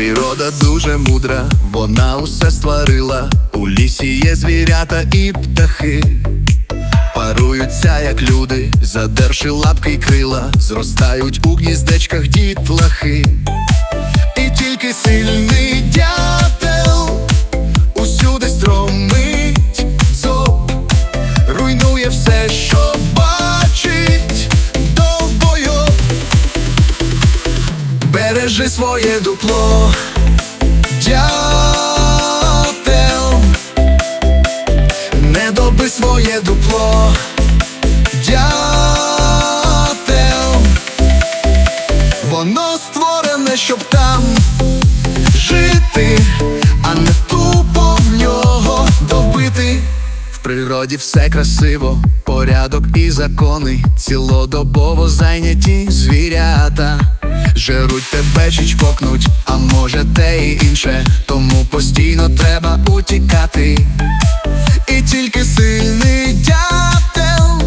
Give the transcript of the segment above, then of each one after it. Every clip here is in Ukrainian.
природа дуже мудра, вона усе створила. У лісі є звірята і птахи. Паруються, як люди, задерши лапки й крила, зростають у гніздечках дітлахи. Бережи своє дупло, дятел, не доби своє дупло, дятел, воно створене, щоб там жити, а не тупо в нього добити. В природі все красиво, порядок і закони, цілодобово зайняті звірята. Жеруть тебе чи чпокнуть, а може те і інше, тому постійно треба утікати. І тільки сильний дятел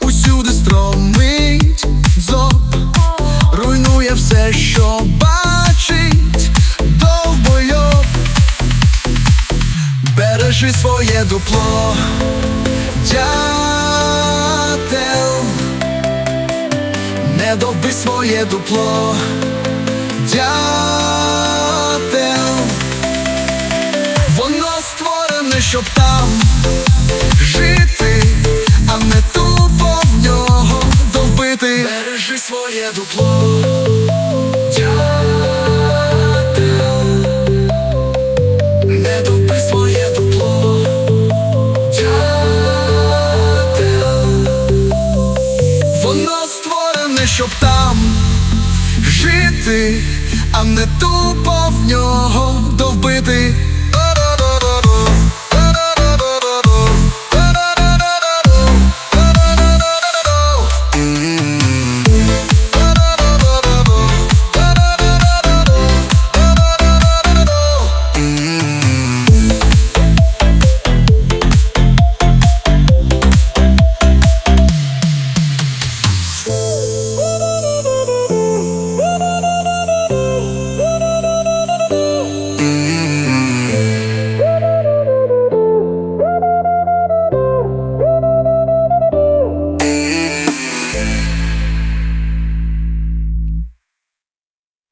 усюди стромить дзоб, руйнує все, що бачить довбойоб. Бережи своє дупло, дятел, не доби своє дупло, дятел, воно створене, щоб там щоб там жити, а не тупо в нього довбити.